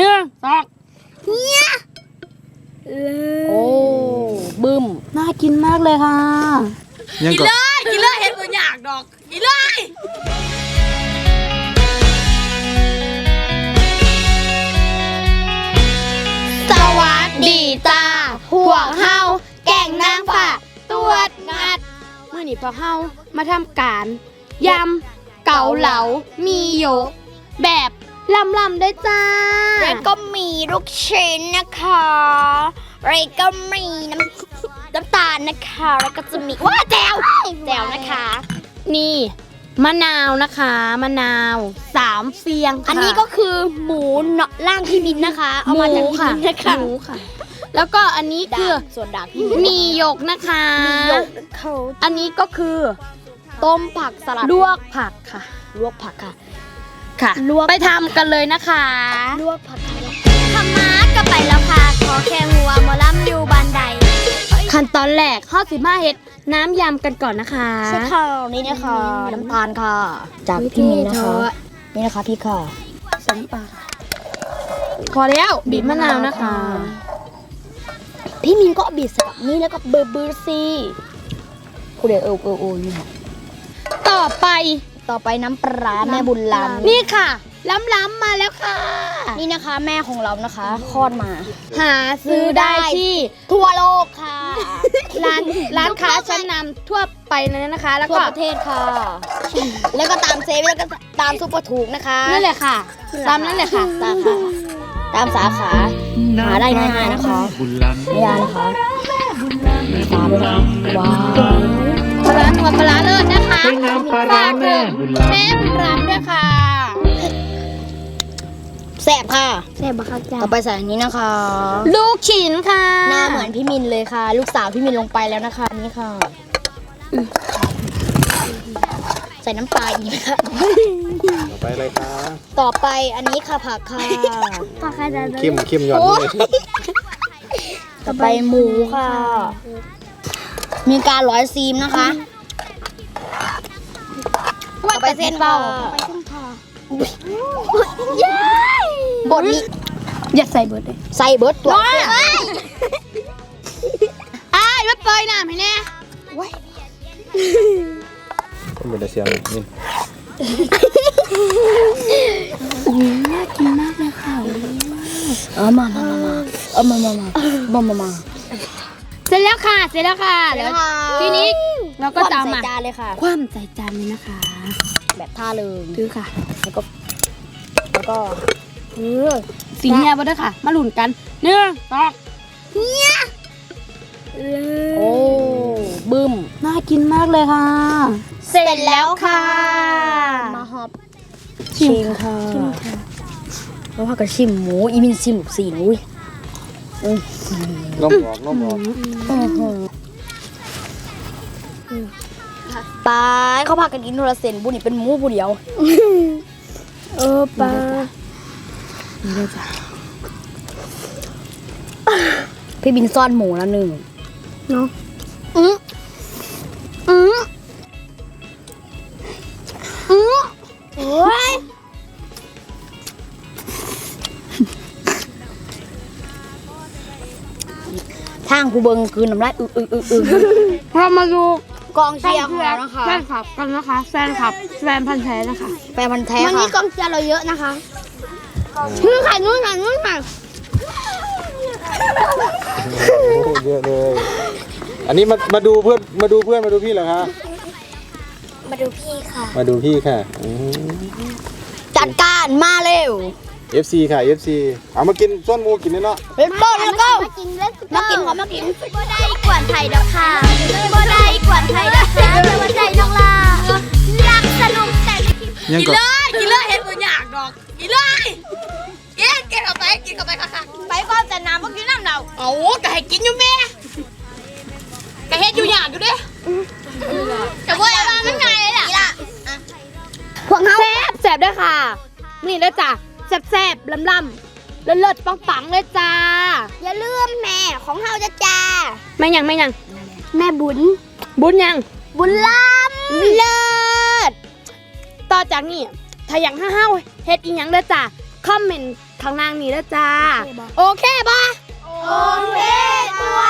หนึ่งสองโอ้บึ้มน่ากินมากเลยค่ะ ยังกินก็เลยกินเลยเห็นกูอยากดอกกินเลยสวัสดีจ้าพวกเฮาแก่งนางฝ่าตรวจงัดเมื่อนี้พวกเฮามาทำการยำเกาเหลามีโยกแบบลำลำๆได้วยจ้าแล้วก็มี ลูกชิ้นนะคะแล้วก็มีน้ำน้ำตาลนะคะ แล้วก็จะมีว่าแจวแจวนะคะ นี่มะนาวนะคะมะนาวสามเฟียงค่ะอันนี้ก็คือหมูเนาะล่างพี่มินนะคะ เอามาจากพี่มินนะคะหมูค่ะ แล้วก็อันนี้ดาคือบส่วนดาบพี่มินมีหยกนะคะมีหยกเขาอันนี้ก็คือต้มผักสลัดลวกผักค่ะ ลวกผักค่ะ ค่ะลวกไปทำกันเลยนะคะ ลวกผัก ค่ะขมาก็ไปแล้วค่ะ ขอแค่หัวหมอลำอยู่บานใดขั้นตอนแรกข้าวสิมาเฮ็ดน้ำยำกันก่อนนะคะใช่ค่ะนี่นะคะน้ำตาลค่ะ จากพี่มินนะคะ นี่นะคะพี่ค่ะใส่น้ำปลาค่ะพอแล้วบีบมะนาวนะคะ พี่มินก็บีบใส่กับนี่แล้วก็เบอร์เบอร์ซีคุณเดี๋ยวเออเออเออนี่ค่ะต่อไปต่อไปน้ำปลาร้าแม่บุญล้ำนี่ค่ะ ล้ำๆมาแล้วค่ะ นี่นะคะแม่ของเรานะคะคลอดมา หาซื้อได้ที่ทั่วโลกค่ะ ร้านร้านค้าชั้นนำทั่วไปเลยนะคะ แล้วทั่วก็ประเทศค่ะ แล้วก็ตามเซเว่นแล้วก็ตามซุปเปอร์ถูกนะคะนั่นแหละค่ะ ตามนั่นแหละค่ะ สาขาตามสาขาหาได้ง่ายๆนะคะบุญล้ำไม่ยากนะคะตามเลยนะว้าวปลาร้าหนัวปลาร้าเลิศนะคะใช้น้ำปลาร้าแม่บุญล้แม่บุญรำด้วยค่ะแซ่บค่ะ แซ่บบักคักจ้าต่อไปใส่อันนี้นะคะ ลูกชิ้นค่ะ หน้าเหมือนพี่มินเลยค่ะ ลูกสาวพี่มินลงไปแล้วนะคะนี่ค่ะ ใส่น้ำปลาอีกค่ะำต่อไปอะไรคะต่อไปอันนี้ค่ะผักค่ะเข้มเข้มหยอดเลยต่อไปหมูค่ะ มีการร้อยซีมนะคะต่อไปเส้นเปล่า บทนี้อย่าใส่เบิร์ดเลยใส่เบิร์ดตัวอ้ายมาเปยน้ำให้แน่ก็เหมือนเสียงนี่เอามามามามาเอามามามามามามาเสร็จแล้วค่ะ เสร็จแล้วค่ะเดี๋ยวทีนี้เราก็จะเอาใส่มาจานเลยค่ะ คว่ำใส่จานเลยนะคะ แบบท่าเลยถือค่ะ แล้วก็ แล้วก็ เออสีเนี้ยบ่ได้อค่ะ มาหลุนกันหนึ่งสองโอ้บึ้มน่ากินมากเลยค่ะ เสร็จแล้วค่ะ มาฮอปชิมค่ะแล้วพากันชิมหมูอีมินชิมหมูสีนุ้ยน้มออกน้มออกปลาเขาพากันกินโทรเซนบุนี่เป็นหมูบุเดียว เออปลา นี่เลยจ้ะพี่บินซ่อนหมูแล้วหนึ่งเนาะอืออืออือโอ้ยทางผู้เบิงคืนน้ำลายอึอึอึอึเรามาดูกองเชียร์ของเรานะคะแฟนคลับกันนะคะ แฟนคลับแฟนพันธุ์แท้นะคะ แฟนพันธุ์แท้วันนี้ค่ะกองเชียร์เราเยอะนะคะ นู่นค่ะนู่นค่ะนู่นค่ะโอ้เยอะเลย อันนี้มามาดูเพื่อนมาดูเพื่อนมาดูพี่เหรอคะ มาดูพี่ค่ะ มาดูพี่ค่ะจัดการมาเร็วเอฟซีค่ะ FC เอามากินส้นหมูกินเลยเนาะเร็วเร็วเร็วมากินเร็วมากินขอมากินบ่ได้กวนไทยดอกค่ะบ่ได้กวนไทยดอกค่ะแต่ว่าใจน้องลารักสนุกแต่ไม่คิดยังกินก็เลยกินเลยเห็นกูอยากดอกกินเลย กินกินเข้าไปกินเข้าไปค่ะค่ะไปก่อนแต่น้ำเมื่อกี้น้ำเราเอาก็ให้กินอยู่แม่ก็เฮ็ดอยู่อยากอยู่เด้แต่ว่าอะไรมันไงล่ะพวกแซ่บแซ่บด้วยค่ะ นี่เลยจ้ะแซ่บแซ่บลำลำเลิศเลิศปังปังๆเลยจ้า อย่าลืมแม่ของเฮาจะจ้าไม่ยังไม่ยังแม่บุญ บุญยัง บุญล้เลิศต่อจากนี้ถ้าอยากห้าวๆเฮ็ดอีหยังเด้อจ้ะคอมเมนต์ ข้างล่างนี้แล้วจ้า โอเคปะโอเคตัว